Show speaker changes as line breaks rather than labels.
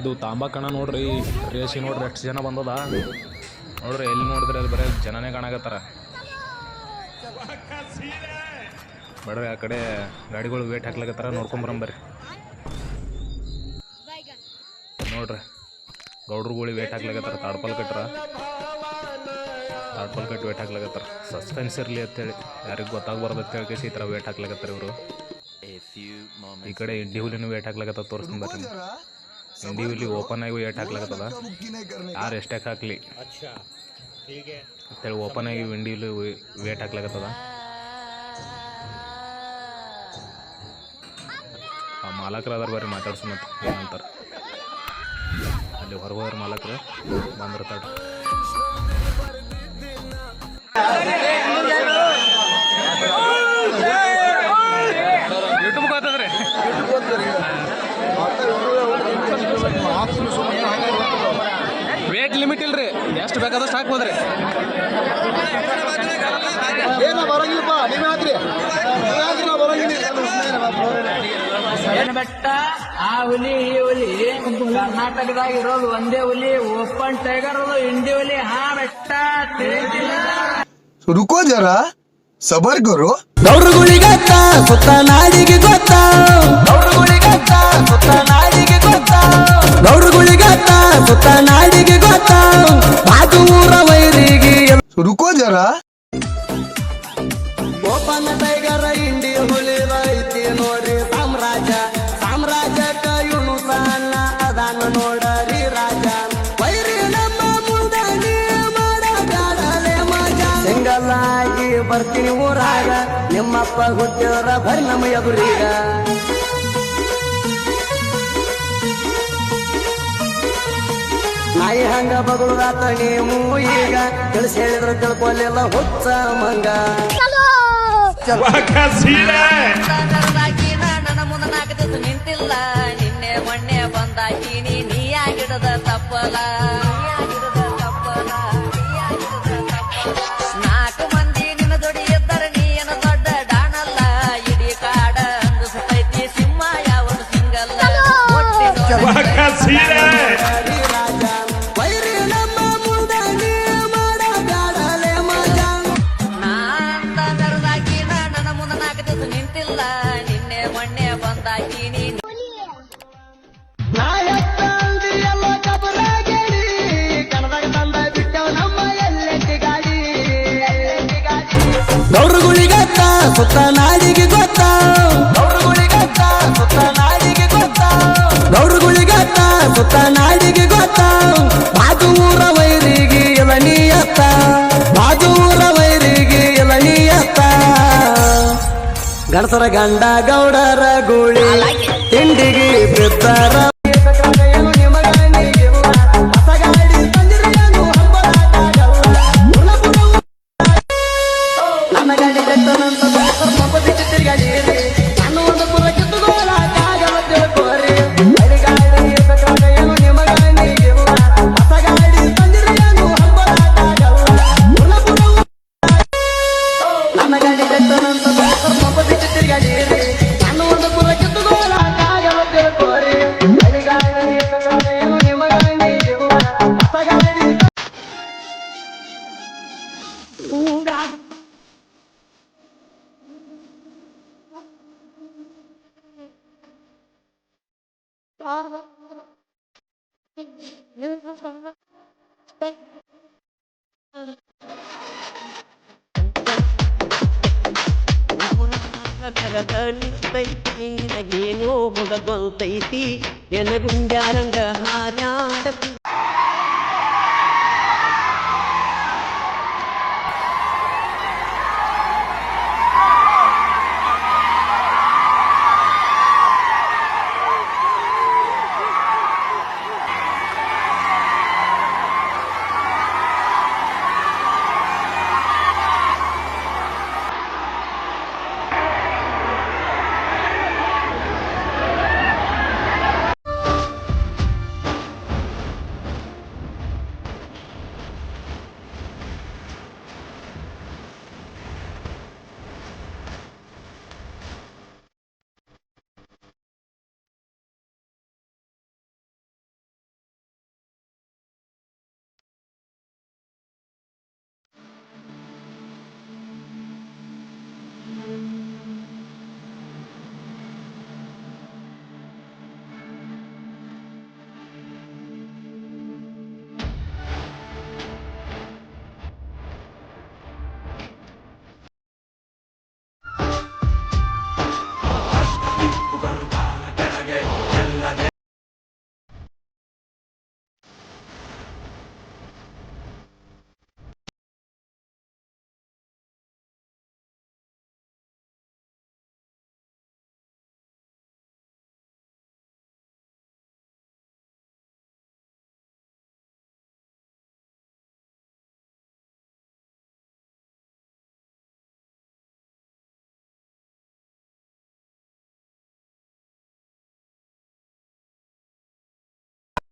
ಇದು ತಾಂಬಾಕಣ ನೋಡ್ರಿ ರೇಷಿ ನೋಡ್ರಿ ಎಷ್ಟು ಜನ ಬಂದದ? ನೋಡ್ರಿ ಎಲ್ಲಿ ನೋಡಿದ್ರೆ ಅಲ್ಲಿ ಬರೀ ಜನನೇ ಕಾಣಕತ್ತಾರ. ಬಡ್ರಿ ಆ ಕಡೆ ಗಾಡಿಗಳು ವೇಟ್ ಹಾಕ್ಲಕತ್ತಾರ ನೋಡ್ಕೊಂಬರಂಬರ್ರಿ ನೋಡ್ರಿ ಗೌಡ್ರುಗಳು ವೇಟ್ ಹಾಕ್ಲಕತ್ತಾರ ತಾಡ್ಪಲ್ ಕಟ್ರ. ತಾಡ್ಪಲ್ ಕಟ್ಟಿ ವೇಟ್ ಹಾಕ್ಲಕತ್ತಾರ. ಸಸ್ಪೆನ್ಸ್ ಇರಲಿ ಅಂತೇಳಿ. ಯಾರಿಗೂ ಗೊತ್ತಾಗ್ಬಾರ್ದು ಅಂತ ಹೇಳಿ ಈ ಥರ ವೇಟ್ ಹಾಕ್ಲಕತ್ತಾರ ಇವರು. ಈ ಕಡೆ ಇಂಡಿ ಹುಲಿನೂ ವೇಟ್ ಹಾಕ್ಲಕತ್ತ ತೋರಿಸ್ತೀನಿ ಇಂಡಿ ಓಪನ್ ಆಗಿ ವೇಟ್ ಹಾಕ್ಲಾಗತ್ತದ ಯಾರು ಎಷ್ಟಕ್ಕೆ ಹಾಕ್ಲಿ ಅಂತೇಳಿ ಓಪನ್ ಆಗಿ ವಿಂಡಿ ವೇಟ್ ಹಾಕ್ಲಕತ್ತದ ಆ ಮಾಲಕರು ಅದಾರ ಬರ್ರಿ ಮಾತಾಡ್ಸು ಮತ್ತೆ ಏನಂತಾರ ಅಲ್ಲಿ ಹೊರಗೋದ್ರ ಮಾಲಕರು ಬಂದಿರ್ತಾರ ಬೇಕಾದಷ್ಟು ಹಾಕ್ಬೋದ್ರಿ
ಏನ ಬರಂಗಿಲ್ಲಪ್ಪ ನೀವೇ
ಹಾಕ್ರಿ. ಬೆಟ್ಟ? ಆ ಹುಲಿ ಈ ಹುಲಿ. ಕರ್ನಾಟಕದಾಗ ಇರೋದು ಒಂದೇ ಹುಲಿ ಓಪನ್ ಟೈಗರ್ ಅದು ಹಿಂದಿ ಹುಲಿ. ಹಾ ಬೆಟ್ಟ
ರುಕೋ ಜರ ಸಬರ್ ಗುರು.
ಗೌರಗುಳಿಗತ್ತ ಸುತ್ತ ನಾಡಿಗೆ ಗೊತ್ತ. ಗೌರಗುಳಿಗತ್ತ ಸುತ್ತ ನಾಡಿಗೆ ಗೊತ್ತ. ಬರ್ತೀನಿ ಊರಾಗ. ನಿಮ್ಮಪ್ಪ ಹುಟ್ಟಿದ್ರ ಬರಿ ನಮ್ಮ ಎದುರೀಗ. ನಾಯಿ ಹಂಗ ಬಗುಳದಾತ ನೀವು ಈಗ. ತಿಳಿಸಿ ಹೇಳಿದ್ರ ತಿಳ್ಕೊಲಿಲ್ಲ ಹುಚ್ಚ ಮಂಗ.
ನನ್ನ ಮುಂದ ನಾಕದ ನಿಂತಿಲ್ಲ. ನಿನ್ನೆ ಮೊನ್ನೆ
ಬಂದಾಗಿ ನೀ ಆಗಿಡದ ತಪ್ಪಲ. ಗೌಡ್ರುಗಳಿಗತ್ತ ಸುತ್ತ ನಾಡಿಗೆ ಗೊತ್ತ. ಗೌಡ್ರುಗಳಿಗತ್ತ ಸುತ್ತ ನಾಡಿಗೆ ಗೊತ್ತ. ಗೌಡ್ರುಗಳಿಗತ್ತ ಸುತ್ತ ನಾಡಿಗೆ ಗೊತ್ತ. ಬಾಜು ಊರ ವೈರಿಗೆ ಇಳನಿಯತ್ತ ಬಾಜು ಊರ ವೈರಿಗೆ ಇಳನಿಯತ್ತ ಗಣಸರ ಗಂಡ ಗೌಡರ ಗುಳಿ ತಿಂಡಿಗೆ ಬಿದ್ದಾರ ನನ್ನ ಗಾಡಿ ಕಟ್ಟನಂತ ಪಾಪ ീനോ മുഖ
ഗോതൈത്തി എന്ന ഗുണ്ടാരംഗ ആരാടത്തി